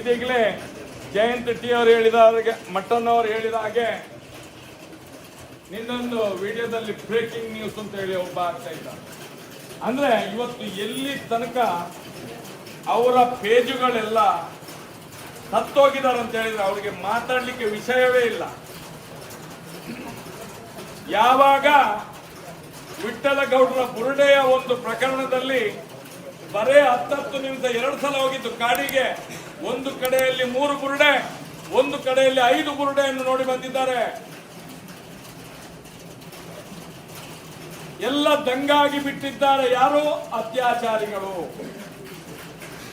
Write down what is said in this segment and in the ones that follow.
ಇದೀಗಲೇ Jayant T ಅವರು ಹೇಳಿದ ಹಾಗೆ ಮಟ್ಟಣ್ಣವರು ಹೇಳಿದ ಹಾಗೆ ನಿನ್ನೊಂದು ವಿಡಿಯೋದಲ್ಲಿ ಬ್ರೇಕಿಂಗ್ ನ್ಯೂಸ್ ಅಂತ ಹೇಳಿ ಒಬ್ಬ ಆಗ್ತಾ ಇದ್ದ ಅಂದ್ರೆ ಇವತ್ತು ಎಲ್ಲಿ ತನಕ ಅವರ ಪೇಜುಗಳೆಲ್ಲ ಸತ್ತೋಗಿದ್ದಾರೆ ಅಂತ ಹೇಳಿದ್ರೆ ಅವರಿಗೆ ಮಾತಾಡ್ಲಿಕ್ಕೆ ವಿಷಯವೇ ಇಲ್ಲ. ಯಾವಾಗ ವಿಠಲ ಗೌಡರ ಬುರುಡೆಯ ಒಂದು ಪ್ರಕರಣದಲ್ಲಿ ಬರೇ ಹತ್ತತ್ತು ನಿಮಿಷ, ಎರಡು ಸಲ ಹೋಗಿದ್ದು ಕಾಡಿಗೆ ಒಂದು ಕಡೆಯಲ್ಲಿ ಮೂರು ಬುರುಡೆ ಒಂದು ಕಡೆಯಲ್ಲಿ ಐದು ಬುರುಡೆಯನ್ನು ನೋಡಿ ಬಂದಿದ್ದಾರೆ. ಎಲ್ಲ ದಂಗಾಗಿ ಬಿಟ್ಟಿದ್ದಾರೆ ಯಾರು? ಅತ್ಯಾಚಾರಿಗಳು.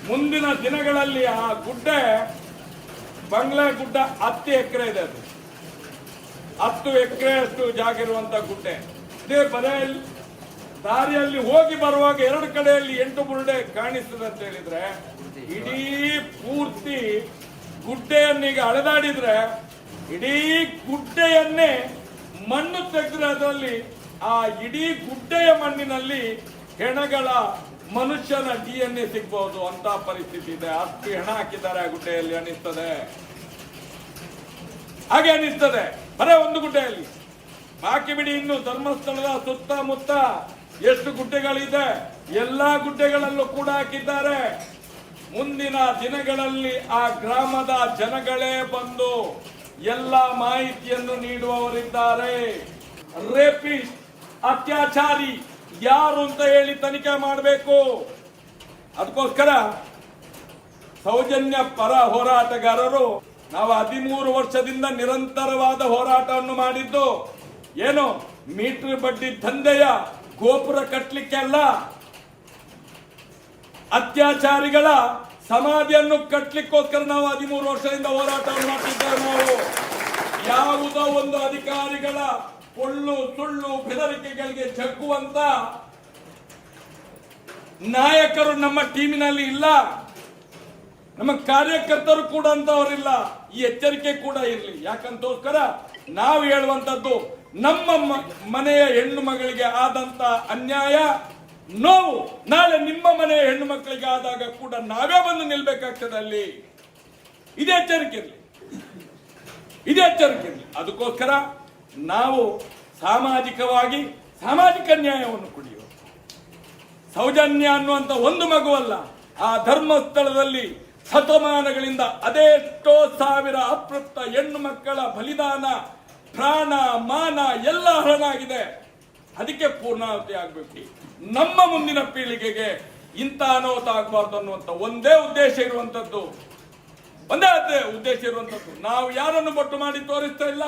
ಮುಂದಿನ ದಿನಗಳಲ್ಲಿ ಆ ಗುಡ್ಡೆ, ಬಂಗ್ಲೆ ಗುಡ್ಡ ಹತ್ತು ಎಕರೆ ಇದೆ ಅದು. ಹತ್ತು ಎಕರೆಯಷ್ಟು ಜಾಗ ಇರುವಂತ ಗುಡ್ಡೆ. ಇದೇ ಬರೇ ದಾರಿಯಲ್ಲಿ ಹೋಗಿ ಬರುವಾಗ ಎರಡು ಕಡೆಯಲ್ಲಿ ಎಂಟು ಬುರುಡೆ ಕಾಣಿಸ್ತದೆ ಅಂತ ಹೇಳಿದ್ರೆ ಇಡೀ ಪೂರ್ತಿ ಗುಡ್ಡೆಯನ್ನೀಗ ಅಳೆದಾಡಿದ್ರೆ ಇಡೀ ಗುಡ್ಡೆಯನ್ನೇ ಮಣ್ಣು ತೆಗೆದ್ರೆ ಅದರಲ್ಲಿ ಆ ಇಡೀ ಗುಡ್ಡೆಯ ಮಣ್ಣಿನಲ್ಲಿ ಹೆಣಗಳ ಮನುಷ್ಯನ ಡಿ ಎನ್ ಎ ಸಿಗ್ಬಹುದು ಅಂತ ಪರಿಸ್ಥಿತಿ ಇದೆ. ಅಷ್ಟು ಹೆಣ ಹಾಕಿದ್ದಾರೆ ಆ ಗುಡ್ಡೆಯಲ್ಲಿ, ಅನಿಸ್ತದೆ. ಹಾಗೆ ಅನಿಸ್ತದೆ. ಬರೇ ಒಂದು ಗುಡ್ಡೆಯಲ್ಲಿ. ಬಾಕಿ ಬಿಡಿ ಇನ್ನು ಧರ್ಮಸ್ಥಳದ ಸುತ್ತಮುತ್ತ ಎಷ್ಟು ಗುಡ್ಡೆಗಳಿದೆ, ಎಲ್ಲಾ ಗುಡ್ಡೆಗಳಲ್ಲೂ ಕೂಡ ಹಾಕಿದ್ದಾರೆ. ಮುಂದಿನ ದಿನಗಳಲ್ಲಿ ಆ ಗ್ರಾಮದ ಜನಗಳೇ ಬಂದು ಎಲ್ಲ ಮಾಹಿತಿಯನ್ನು ನೀಡುವವರಿದ್ದಾರೆ. ರೇಪಿಸ್ಟ್, ಅತ್ಯಾಚಾರಿ, ಯಾರು ಅಂತ ಹೇಳಿ ತನಿಖೆ ಮಾಡಬೇಕು. ಅದಕ್ಕೋಸ್ಕರ ಸೌಜನ್ಯ ಪರ ಹೋರಾಟಗಾರರು, ನಾವು ಹದಿಮೂರು ವರ್ಷದಿಂದ ನಿರಂತರವಾದ ಹೋರಾಟವನ್ನು ಮಾಡಿದ್ದು, ಏನು ಮೀಟರ್ ಬಡ್ಡಿ ದಂಧೆಯ ಗೋಪುರ ಕಟ್ಟಲಿಕ್ಕೆ ಅಲ್ಲ, ಅತ್ಯಾಚಾರಿಗಳ ಸಮಾಧಿಯನ್ನು ಕಟ್ಟಲಿಕ್ಕೋಸ್ಕರ ನಾವು ಹದಿಮೂರು ವರ್ಷದಿಂದ ಹೋರಾಟವನ್ನು ಮಾಡ್ತಿದ್ದೇವೆ ನಾವು. ಯಾವುದೋ ಒಂದು ಅಧಿಕಾರಿಗಳ ಪೊಳ್ಳು ಸುಳ್ಳು, ಬೆದರಿಕೆಗಳಿಗೆ ಜಗ್ಗುವಂತ ನಾಯಕರು ನಮ್ಮ ಟೀಮಿನಲ್ಲಿ ಇಲ್ಲ. ನಮ್ಮ ಕಾರ್ಯಕರ್ತರು ಕೂಡ ಅಂತವರಿಲ್ಲ. ಈ ಎಚ್ಚರಿಕೆ ಕೂಡ ಇರಲಿ. ಯಾಕಂತೋಸ್ಕರ ನಾವು ಹೇಳುವಂತದ್ದು ನಮ್ಮ ಮನೆಯ ಹೆಣ್ಣು ಮಗಳಿಗೆ ಆದಂತ ಅನ್ಯಾಯ ನೋವು, ನಾಳೆ ನಿಮ್ಮ ಮನೆಯ ಹೆಣ್ಣು ಮಕ್ಕಳಿಗೆ ಆದಾಗ ಕೂಡ ನಾವೇ ಬಂದು ನಿಲ್ಬೇಕಾಗ್ತದೆ ಅಲ್ಲಿ. ಇದೇ ಎಚ್ಚರಿಕೆ ಇರಲಿ ಇದೇ ಎಚ್ಚರಿಕೆ ಅದಕ್ಕೋಸ್ಕರ ನಾವು ಸಾಮಾಜಿಕವಾಗಿ ಸಾಮಾಜಿಕ ನ್ಯಾಯವನ್ನು ಕುಡಿಯುವ. ಸೌಜನ್ಯ ಅನ್ನುವಂತ ಒಂದು ಮಗುವಲ್ಲ ಆ ಧರ್ಮಸ್ಥಳದಲ್ಲಿ ಶತಮಾನಗಳಿಂದ ಅದೆಷ್ಟೋ ಸಾವಿರ ಅಪೃಪ್ತ ಹೆಣ್ಣು ಮಕ್ಕಳ ಬಲಿದಾನ, ಪ್ರಾಣ, ಮಾನ ಎಲ್ಲ ಹರಣಾಗಿದೆ. ಅದಕ್ಕೆ ಪೂರ್ಣಾವತಿ ಆಗಬೇಕು. ನಮ್ಮ ಮುಂದಿನ ಪೀಳಿಗೆಗೆ ಇಂಥ ಅನಾಹುತ ಆಗಬಾರ್ದು ಅನ್ನುವಂಥ ಒಂದೇ ಉದ್ದೇಶ ಇರುವಂಥದ್ದು. ಒಂದೇ ಅದೇ ಉದ್ದೇಶ ಇರುವಂಥದ್ದು. ನಾವು ಯಾರನ್ನು ಬೊಟ್ಟು ಮಾಡಿ ತೋರಿಸ್ತಾ ಇಲ್ಲ?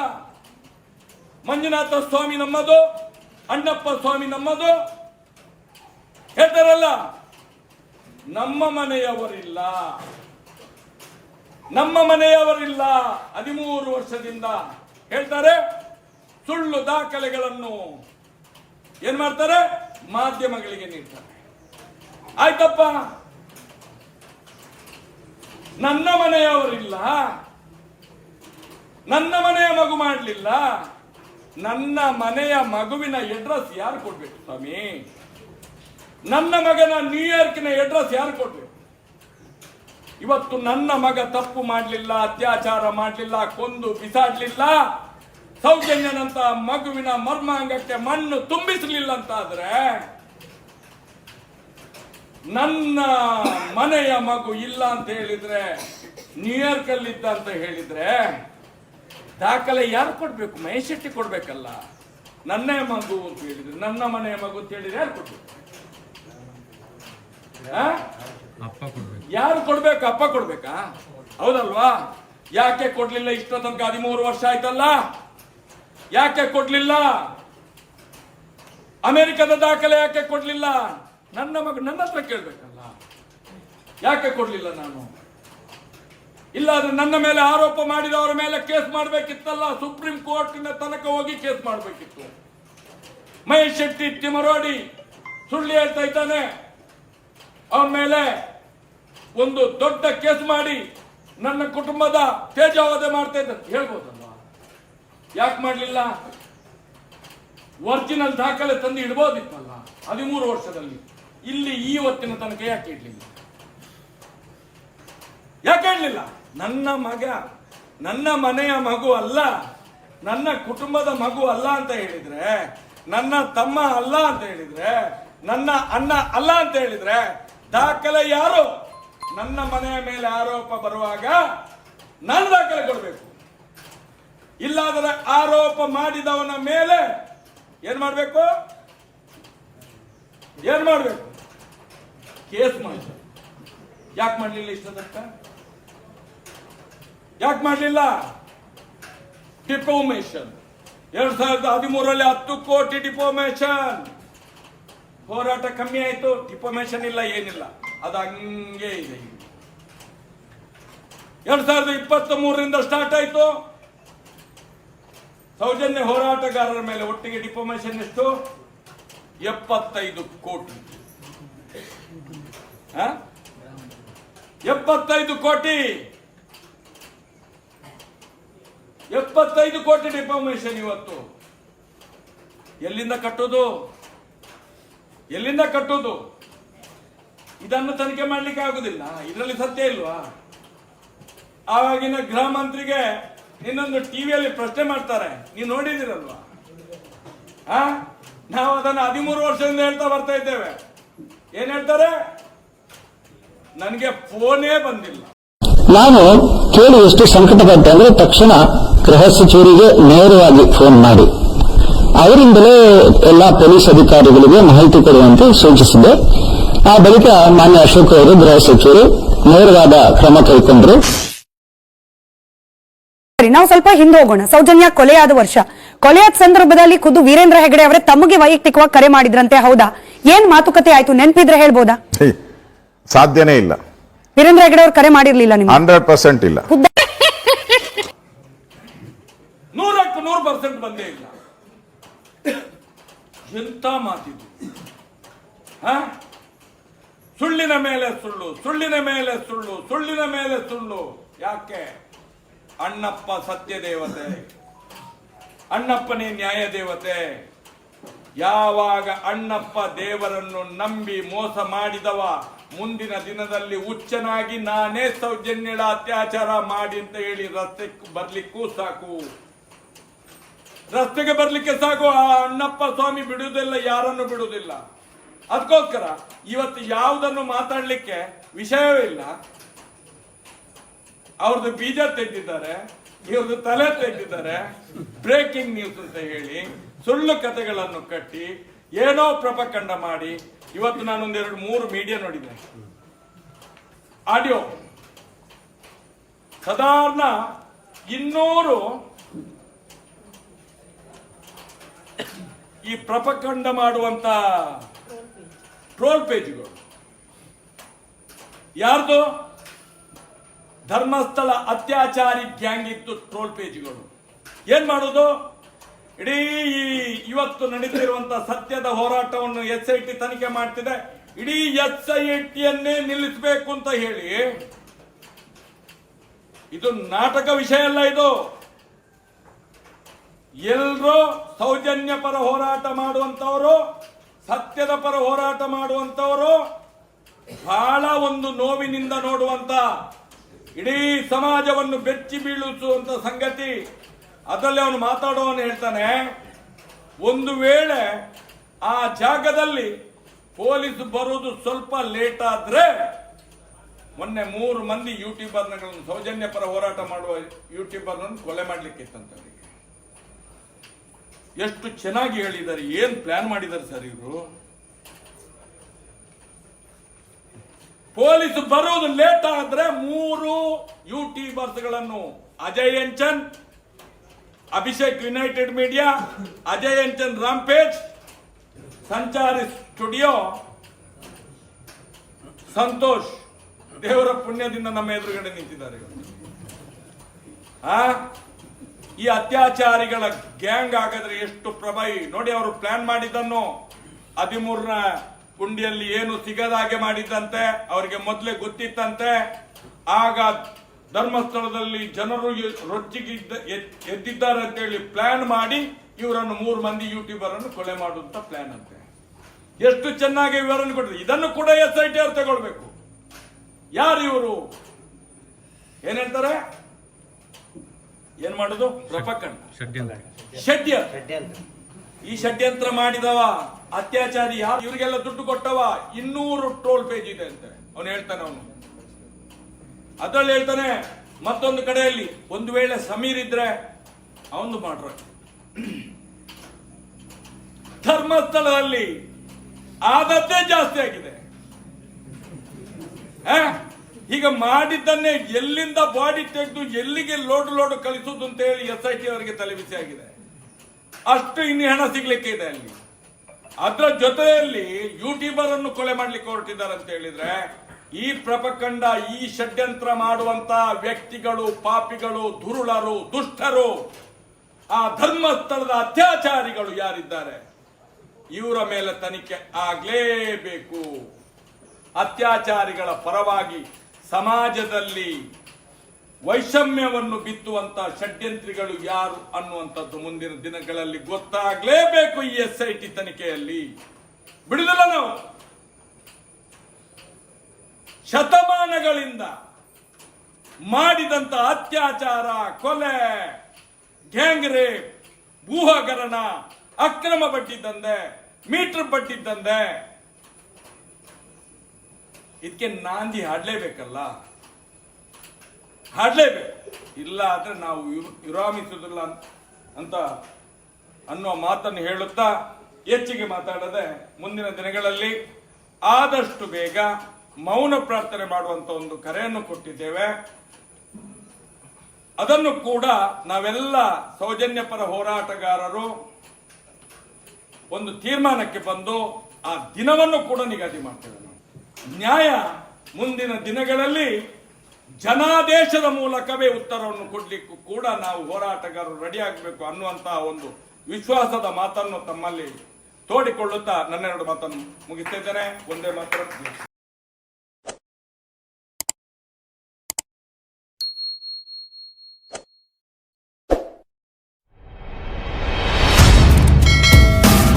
ಮಂಜುನಾಥ ಸ್ವಾಮಿ ನಮ್ಮದು, ಅಣ್ಣಪ್ಪ ಸ್ವಾಮಿ ನಮ್ಮದು. ಹೇಳ್ತಾರಲ್ಲ, ನಮ್ಮ ಮನೆಯವರಿಲ್ಲ. ನಮ್ಮ ಮನೆಯವರಿಲ್ಲ ಹದಿಮೂರು ವರ್ಷದಿಂದ. ಹೇಳ್ತಾರೆ, ಸುಳ್ಳು ದಾಖಲೆಗಳನ್ನು ಏನ್ ಮಾಡ್ತಾರೆ? ಮಾಧ್ಯಮಗಳಿಗೆ ನೀಡ್ತಾರೆ. ಆಯ್ತಪ್ಪ. ನನ್ನ ಮನೆಯವರಿಲ್ಲ ನನ್ನ ಮನೆಯ ಮಗು ಮಾಡಲಿಲ್ಲ. ನನ್ನ ಮನೆಯ ಮಗುವಿನ ಎಡ್ರೆಸ್ ಯಾರು ಕೊಡ್ಬೇಕು, ಸ್ವಾಮಿ? ನನ್ನ ಮಗನ ನ್ಯೂಯಾರ್ಕಿನ ಎಡ್ರೆಸ್ ಯಾರು ಕೊಡ್ಬೇಕು? ಇವತ್ತು ನನ್ನ ಮಗ ತಪ್ಪು ಮಾಡಲಿಲ್ಲ, ಅತ್ಯಾಚಾರ ಮಾಡಲಿಲ್ಲ, ಕೊಂದು ಬಿಸಾಡ್ಲಿಲ್ಲ. ಸೌಜನ್ಯನಂತ ಮಗುವಿನ ಮರ್ಮಾಂಗಕ್ಕೆ ಮಣ್ಣು ತುಂಬಿಸಲಿಲ್ಲ ಅಂತ ಆದ್ರೆ ನನ್ನ ಮನೆಯ ಮಗು ಇಲ್ಲ ಅಂತ ಹೇಳಿದ್ರೆ ನ್ಯೂಯಾರ್ಕ್ ಅಲ್ಲಿ ಇದ್ದ ಅಂತ ಹೇಳಿದ್ರೆ ದಾಖಲೆ ಯಾರು ಕೊಡ್ಬೇಕು? ಮಹೇಶ್ ಶೆಟ್ಟಿ ಕೊಡ್ಬೇಕಲ್ಲ. ನನ್ನ ಮಗು ಅಂತ ಹೇಳಿದ್ರೆ ನನ್ನ ಮನೆಯ ಮಗು ಅಂತ ಹೇಳಿದ್ರೆ ಯಾರು ಕೊಡ್ಬೇಕು? ಆ? ಅಪ್ಪ ಕೊಡ್ಬೇಕು. ಯಾರು ಕೊಡ್ಬೇಕು? ಅಪ್ಪ ಕೊಡ್ಬೇಕಾ? ಹೌದಲ್ವಾ? ಯಾಕೆ ಕೊಡ್ಲಿಲ್ಲ? ಇಷ್ಟ ತನಕ ಹದಿಮೂರು ವರ್ಷ ಆಯ್ತಲ್ಲ? ಯಾಕೆ ಕೊಡ್ಲಿಲ್ಲ? ಅಮೆರಿಕದ ದಾಖಲೆ ಯಾಕೆ ಕೊಡ್ಲಿಲ್ಲ? ನನ್ನ ಮಗ, ನನ್ನ ಹತ್ರ ಕೇಳ್ಬೇಕಲ್ಲ. ಯಾಕೆ ಕೊಡ್ಲಿಲ್ಲ ನಾನು? ಇಲ್ಲಾದ್ರೆ ನನ್ನ ಮೇಲೆ ಆರೋಪ ಮಾಡಿದವರ ಮೇಲೆ ಕೇಸ್ ಮಾಡಬೇಕಿತ್ತಲ್ಲ? ಸುಪ್ರೀಂ ಕೋರ್ಟಿನ ತನಕ ಹೋಗಿ ಕೇಸ್ ಮಾಡಬೇಕಿತ್ತು. ಮಹೇಶ್ ಶೆಟ್ಟಿ ತಿಮರೋಡಿ ಸುಳ್ಳು ಹೇಳ್ತಾ ಇದ್ದಾನೆ. ಅವನ ಮೇಲೆ ಒಂದು ದೊಡ್ಡ ಕೇಸ್ ಮಾಡಿ ನನ್ನ ಕುಟುಂಬದ ತೇಜಾವಧೆ ಮಾಡ್ತಾ ಇದ್ದ ಹೇಳ್ಬೋದಲ್ವಾ ಯಾಕೆ ಮಾಡಲಿಲ್ಲ? ಒರಿಜಿನಲ್ ದಾಖಲೆ ತಂದು ಇಡ್ಬೋದಿತ್ತಲ್ಲ, ಹದಿಮೂರು ವರ್ಷದಲ್ಲಿ. ಇಲ್ಲಿ ಈ ಹೊತ್ತಿನ ತನಕ ಯಾಕೆ ಇಡ್ಲಿಲ್ಲ? ಯಾಕೆ ಹೇಳಲಿಲ್ಲ ನನ್ನ ಮಗ, ನನ್ನ ಮನೆಯ ಮಗು ಅಲ್ಲ, ನನ್ನ ಕುಟುಂಬದ ಮಗು ಅಲ್ಲ ಅಂತ ಹೇಳಿದ್ರೆ, ನನ್ನ ತಮ್ಮ ಅಲ್ಲ ಅಂತ ಹೇಳಿದ್ರೆ, ನನ್ನ ಅಣ್ಣ ಅಲ್ಲ ಅಂತ ಹೇಳಿದ್ರೆ, ದಾಖಲೆ ಯಾರು? ನನ್ನ ಮನೆಯ ಮೇಲೆ ಆರೋಪ ಬರುವಾಗ ನಾನು ದಾಖಲೆ ಕೊಡಬೇಕು. ಇಲ್ಲಾದರೆ ಆರೋಪ ಮಾಡಿದವನ ಮೇಲೆ ಏನ್ ಮಾಡಬೇಕು? ಏನ್ ಮಾಡಬೇಕು? ಕೇಸ್ ಮಾಡಿ ಯಾಕೆ ಮಾಡಲಿಲ್ಲ ಇಷ್ಟದಕ್ಕ ಯಾಕೆ ಮಾಡಲಿಲ್ಲ? ಡಿಪೋಮೇಷನ್. ಎರಡ್ ಸಾವಿರದ ಹದಿಮೂರರಲ್ಲಿ ಹತ್ತು ಕೋಟಿ ಡಿಪೋಮೇಷನ್. ಹೋರಾಟ ಕಮ್ಮಿ ಆಯಿತು, ಡಿಪೋಮೇಷನ್ ಇಲ್ಲ, ಏನಿಲ್ಲ. ಅದು ಹಂಗೆ ಇದೆ. ಎರಡ್ ಸಾವಿರದ ಇಪ್ಪತ್ತ್ ಮೂರರಿಂದ ಸ್ಟಾರ್ಟ್ ಆಯ್ತು. ಸೌಜನ್ಯ ಹೋರಾಟಗಾರರ ಮೇಲೆ ಒಟ್ಟಿಗೆ ಡಿಪೋಮೇಷನ್ ಎಷ್ಟು? ಎಪ್ಪತ್ತೈದು ಕೋಟಿ? ಎಪ್ಪತ್ತೈದು ಕೋಟಿ. ಎಪ್ಪತ್ತೈದು ಕೋಟಿ ಡಿಫಾರ್ಮೇಶನ್ ಇವತ್ತು. ಎಲ್ಲಿಂದ ಕಟ್ಟೋದು? ಎಲ್ಲಿಂದ ಕಟ್ಟೋದು? ಇದನ್ನು ತನಿಖೆ ಮಾಡ್ಲಿಕ್ಕೆ ಆಗುದಿಲ್ಲ. ಇದರಲ್ಲಿ ಸತ್ಯ ಇಲ್ವಾ? ಆವಾಗಿನ ಗೃಹ ಮಂತ್ರಿಗೆ ಇನ್ನೊಂದು ಟಿವಿಯಲ್ಲಿ ಪ್ರಶ್ನೆ ಮಾಡ್ತಾರೆ. ನೀವು ನೋಡಿದಿರಲ್ವಾ ಆ? ನಾವು ಅದನ್ನು ಹದಿಮೂರು ವರ್ಷದಿಂದ ಹೇಳ್ತಾ ಬರ್ತಾ ಇದ್ದೇವೆ. ಏನ್ ಹೇಳ್ತಾರೆ? ನನಗೆ ಫೋನೇ ಬಂದಿಲ್ಲ. ನಾನು ಕೇಳಿ ಎಷ್ಟು ಸಂಕಟಪಟ್ಟೆ ಅಂದ್ರೆ ತಕ್ಷಣ ಗೃಹ ಸಚಿವರಿಗೆ ನೇರವಾಗಿ ಫೋನ್ ಮಾಡಿ. ಅವರಿಂದಲೇ ಎಲ್ಲ ಪೊಲೀಸ್ ಅಧಿಕಾರಿಗಳಿಗೆ ಮಾಹಿತಿ ಕೊಡುವಂತೆ ಸೂಚಿಸಿದೆ. ಆ ಬಳಿಕ ಮಾನ್ಯ ಅಶೋಕ್ ಅವರು ಗೃಹ ಸಚಿವರು ನೇರವಾದ ಕ್ರಮ ಕೈಗೊಂಡರು. ನಾವು ಸ್ವಲ್ಪ ಹಿಂದೆ ಹೋಗೋಣ. ಸೌಜನ್ಯ ಕೊಲೆಯಾದ ವರ್ಷ. ಕೊಲೆಯಾದ ಸಂದರ್ಭದಲ್ಲಿ ಖುದ್ದು ವೀರೇಂದ್ರ ಹೆಗಡೆ ಅವರೇ ತಮಗೆ ವೈಯಕ್ತಿಕವಾಗಿ ಕರೆ ಮಾಡಿದ್ರಂತೆ ಹೌದಾ? ಏನ್ ಮಾತುಕತೆ ಆಯ್ತು? ನೆನಪಿದ್ರೆ ಹೇಳ್ಬೋದಾ? ಸಾಧ್ಯನೇ ಇಲ್ಲ. ವೀರೇಂದ್ರ ಹೆಗಡೆ ಅವರು ಕರೆ ಮಾಡಿರ್ಲಿಲ್ಲ ನಿಮ್ಗೆ? ಹಂಡ್ರೆಡ್ ಪರ್ಸೆಂಟ್ ಇಲ್ಲ. ಖುದ್ದ ನೂರಕ್ಕೂ ನೂರು ಪರ್ಸೆಂಟ್ ಬಂದೇ ಇಲ್ಲ. ಎಂತ ಮಾತಿದು? ಹ? ಸುಳ್ಳಿನ ಮೇಲೆ ಸುಳ್ಳು ಸುಳ್ಳಿನ ಮೇಲೆ ಸುಳ್ಳು ಸುಳ್ಳಿನ ಮೇಲೆ ಸುಳ್ಳು. ಯಾಕೆ? ಅಣ್ಣಪ್ಪ ಸತ್ಯ ದೇವತೆ ಅಣ್ಣಪ್ಪನೇ ನ್ಯಾಯ ದೇವತೆ ಯಾವಾಗ ಅಣ್ಣಪ್ಪ ದೇವರನ್ನು ನಂಬಿ ಮೋಸ ಮಾಡಿದವ, ಮುಂದಿನ ದಿನದಲ್ಲಿ ಹುಚ್ಚನಾಗಿ ನಾನೇ ಸೌಜನ್ಯಳ ಅತ್ಯಾಚಾರ ಮಾಡಿ ಅಂತ ಹೇಳಿ ರಸ್ತೆ ಬರ್ಲಿಕ್ಕೂ ಸಾಕು. ರಸ್ತೆಗೆ ಬರ್ಲಿಕ್ಕೆ ಸಾಕು, ಆ ಅಣ್ಣಪ್ಪ ಸ್ವಾಮಿ ಬಿಡುವುದಿಲ್ಲ, ಯಾರನ್ನು ಬಿಡುವುದಿಲ್ಲ. ಅದಕ್ಕೋಸ್ಕರ ಇವತ್ತು ಯಾವುದನ್ನು ಮಾತಾಡಲಿಕ್ಕೆ ವಿಷಯವೇ ಇಲ್ಲ. ಅವ್ರದ್ದು ಬೀಜ ತೆಗೆದಿದ್ದಾರೆ, ಇವ್ರದ್ದು ತಲೆ ತೆಗೆದಿದ್ದಾರೆ. ಬ್ರೇಕಿಂಗ್ ನ್ಯೂಸ್ ಅಂತ ಹೇಳಿ ಸುಳ್ಳು ಕಥೆಗಳನ್ನು ಕಟ್ಟಿ ಏನೋ ಪ್ರಪಕಂಡ ಮಾಡಿ ಇವತ್ತು ನಾನೊಂದೆರಡು ಮೂರು ಮೀಡಿಯಾ ನೋಡಿದೆ. ಆಡಿಯೋ ಸಾಧಾರಣ ಇನ್ನೂರು ಈ ಪ್ರಪಕಂಡ ಮಾಡುವಂತ ಟ್ರೋಲ್ ಪೇಜ್ಗಳು ಯಾರ್ದು? ಧರ್ಮಸ್ಥಳ ಅತ್ಯಾಚಾರಿ ಗ್ಯಾಂಗ್ ಇತ್ತು ಟ್ರೋಲ್ ಪೇಜ್ಗಳು ಏನ್ ಮಾಡೋದು? ಇಡೀ ಈ ಇವತ್ತು ನಡೀತಿರುವಂತ ಸತ್ಯದ ಹೋರಾಟವನ್ನು ಎಸ್ ಐ ಟಿ ತನಿಖೆ ಮಾಡ್ತಿದೆ. ಇಡೀ ಎಸ್ ಐ ಟಿಯನ್ನೇ ನಿಲ್ಲಿಸಬೇಕು ಅಂತ ಹೇಳಿ. ಇದು ನಾಟಕ ವಿಷಯ ಅಲ್ಲ ಇದು. ಎಲ್ಲರೂ ಸೌಜನ್ಯ ಪರ ಹೋರಾಟ ಮಾಡುವಂತವರು ಸತ್ಯದ ಪರ ಹೋರಾಟ ಮಾಡುವಂತವರು ಬಹಳ ಒಂದು ನೋವಿನಿಂದ ನೋಡುವಂತ ಇಡೀ ಸಮಾಜವನ್ನು ಬೆಚ್ಚಿ ಬೀಳಿಸುವಂತ ಸಂಗತಿ ಅದರಲ್ಲಿ ಅವನು ಮಾತಾಡೋವನು ಹೇಳ್ತಾನೆ, ಒಂದು ವೇಳೆ ಆ ಜಾಗದಲ್ಲಿ ಪೊಲೀಸ್ ಬರುವುದು ಸ್ವಲ್ಪ ಲೇಟ್ ಆದ್ರೆ ಮೊನ್ನೆ ಮೂರು ಮಂದಿ ಯೂಟ್ಯೂಬರ್ನಗಳನ್ನು ಸೌಜನ್ಯ ಪರ ಹೋರಾಟ ಮಾಡುವ ಯೂಟ್ಯೂಬರ್ನನ್ನು ಕೊಲೆ ಮಾಡ್ಲಿಕ್ಕಿತ್ತಂತ ಎಷ್ಟು ಚೆನ್ನಾಗಿ ಹೇಳಿದ್ದಾರೆ, ಏನ್ ಪ್ಲಾನ್ ಮಾಡಿದ್ದಾರೆ ಸರ್ ಇವರು? ಪೊಲೀಸ್ ಬರೋದು ಲೇಟ್ ಆದ್ರೆ ಮೂರು ಯೂಟ್ಯೂಬರ್ಸ್ಗಳನ್ನು Ajay Enchan Abhishek United Media Ajay Enchan Rampage Sanchari Studio Santosh ದೇವರ ಪುಣ್ಯದಿಂದ ನಮ್ಮ ಎದುರುಗಡೆ ನಿಂತಿದ್ದಾರೆ ಈ ಅತ್ಯಾಚಾರಿಗಳ ಗ್ಯಾಂಗ್ ಆಗಿದ್ರೆ ಎಷ್ಟು ಪ್ರಭಾವಿ? ನೋಡಿ ಅವರು ಪ್ಲಾನ್ ಮಾಡಿದ್ದನ್ನು ಹದಿಮೂರನ ಕುಂಡಿಯಲ್ಲಿ ಏನು ಸಿಗದ ಹಾಗೆ ಮಾಡಿದ್ದಂತೆ ಅವರಿಗೆ ಮೊದಲೇ ಗೊತ್ತಿತ್ತಂತೆ. ಆಗ ಧರ್ಮಸ್ಥಳದಲ್ಲಿ ಜನರು ರೊಚ್ಚಿಗಿದ್ದ ಎದ್- ಎದ್ದಿದ್ದಾರೆ ಅಂತ ಹೇಳಿ ಪ್ಲಾನ್ ಮಾಡಿ ಇವರನ್ನು ಮೂರು ಮಂದಿ ಯೂಟ್ಯೂಬರ್ ಅನ್ನು ಕೊಲೆ ಮಾಡುವಂತ ಪ್ಲಾನ್ ಅಂತೆ. ಎಷ್ಟು ಚೆನ್ನಾಗಿ ವಿವರಣೆ ಕೊಟ್ಟಿದೆ. ಇದನ್ನು ಕೂಡ ಎಸ್ ಐ ಟಿ ಅವ್ರು ತಗೊಳ್ಬೇಕು. ಯಾರು ಇವರು? ಏನ್ ಹೇಳ್ತಾರೆ? ಏನ್ ಮಾಡುದು? ಪ್ರಪಕಂಡ ಷಡ್ಯ ಈ ಷಡ್ಯಂತ್ರ ಮಾಡಿದವ, ಅತ್ಯಾಚಾರಿ ಯಾರು? ಇವರಿಗೆಲ್ಲ ದುಡ್ಡು ಕೊಟ್ಟವ, ಇನ್ನೂರು ಟೋಲ್ ಪೇಜ್ ಇದೆ ಅಂತ. ಅವನು ಹೇಳ್ತಾನೆ ಅವನು. ಅದ್ರಲ್ಲಿ ಹೇಳ್ತಾನೆ, ಮತ್ತೊಂದು ಕಡೆಯಲ್ಲಿ, ಒಂದು ವೇಳೆ ಸಮೀರ್ ಇದ್ರೆ, ಅವನು ಮಾಡ್ರ ಧರ್ಮಸ್ಥಳದಲ್ಲಿ ಆದದ್ದೇ ಜಾಸ್ತಿ ಆಗಿದೆ? ಈಗ ಮಾಡಿದ್ದನ್ನೇ ಎಲ್ಲಿಂದ ಬಾಡಿ ತೆಗೆದು ಎಲ್ಲಿಗೆ ಲೋಡ್ ಲೋಡ್ ಕಳಿಸುವುದು ಅಂತ ಹೇಳಿ ಎಸ್ ಐ ಟಿ ಅವರಿಗೆ ತಲೆಬಿಸಿ ಆಗಿದೆ. ಅಷ್ಟು ಇನ್ನು ಹಣ ಸಿಗ್ಲಿಕ್ಕೆ ಇದೆ ಅಲ್ಲಿ. ಅದರ ಜೊತೆಯಲ್ಲಿ ಯೂಟ್ಯೂಬರ್ ಅನ್ನು ಕೊಲೆ ಮಾಡ್ಲಿಕ್ಕೆ ಹೊರಟಿದ್ದಾರೆ ಅಂತ ಹೇಳಿದ್ರೆ, ಈ ಪ್ರಪಕಂಡ, ಈ ಷಡ್ಯಂತ್ರ ಮಾಡುವಂತ ವ್ಯಕ್ತಿಗಳು, ಪಾಪಿಗಳು ದುರುಳರು ದುಷ್ಟರು, ಆ ಧರ್ಮಸ್ಥಳದ ಅತ್ಯಾಚಾರಿಗಳು ಯಾರಿದ್ದಾರೆ? ಇವರ ಮೇಲೆ ತನಿಖೆ ಆಗ್ಲೇಬೇಕು. ಅತ್ಯಾಚಾರಿಗಳ ಪರವಾಗಿ ಸಮಾಜದಲ್ಲಿ ವೈಷಮ್ಯವನ್ನು ಬಿತ್ತುವಂತ ಷಡ್ಯಂತ್ರಿಗಳು ಯಾರು ಅನ್ನುವಂಥದ್ದು ಮುಂದಿನ ದಿನಗಳಲ್ಲಿ ಗೊತ್ತಾಗ್ಲೇಬೇಕು ಈ ಎಸ್ ಐ ಟಿ ತನಿಖೆಯಲ್ಲಿ. ಬಿಡುದಿಲ್ಲ ನಾವು. ಶತಮಾನಗಳಿಂದ ಮಾಡಿದಂತ ಅತ್ಯಾಚಾರ, ಕೊಲೆ, ಗ್ಯಾಂಗ್ ರೇಪ್ ಭೂಹಗರಣ ಅಕ್ರಮ ಪಟ್ಟಿದ್ದಂದೆ ಮೀಟರ್ ಪಟ್ಟಿದ್ದಂದೆ ಇದಕ್ಕೆ ನಾಂದಿ ಹಾಡ್ಲೇಬೇಕಲ್ಲ? ಹಾಡ್ಲೇಬೇಕು. ಇಲ್ಲ ಆದರೆ ನಾವು ವಿರಾಮಿಸುವುದಿಲ್ಲ ಅಂತ- ಅನ್ನೋ ಮಾತನ್ನು ಹೇಳುತ್ತಾ ಹೆಚ್ಚಿಗೆ ಮಾತಾಡದೆ ಮುಂದಿನ ದಿನಗಳಲ್ಲಿ ಆದಷ್ಟು ಬೇಗ ಮೌನ ಪ್ರಾರ್ಥನೆ ಮಾಡುವಂತ ಒಂದು ಕರೆಯನ್ನು ಕೊಟ್ಟಿದ್ದೇವೆ. ಅದನ್ನು ಕೂಡ ನಾವೆಲ್ಲ ಸೌಜನ್ಯಪರ ಹೋರಾಟಗಾರರು ಒಂದು ತೀರ್ಮಾನಕ್ಕೆ ಬಂದು ಆ ದಿನವನ್ನು ಕೂಡ ನಿಗದಿ ಮಾಡ್ತೇವೆ ನ್ಯಾಯ ಮುಂದಿನ ದಿನಗಳಲ್ಲಿ ಜನಾದೇಶದ ಮೂಲಕವೇ ಉತ್ತರವನ್ನು ಕೊಡಲಿಕ್ಕೂ ಕೂಡ ನಾವು ಹೋರಾಟಗಾರರು ರೆಡಿ ಆಗಬೇಕು ಅನ್ನುವಂತಹ ಒಂದು ವಿಶ್ವಾಸದ ಮಾತನ್ನು ತಮ್ಮಲ್ಲಿ ತೋಡಿಕೊಳ್ಳುತ್ತಾ ನನ್ನೆರಡು ಮಾತನ್ನು ಮುಗಿಸ್ತಿದ್ದೇನೆ ಒಂದೇ ಮಾತ್ರ.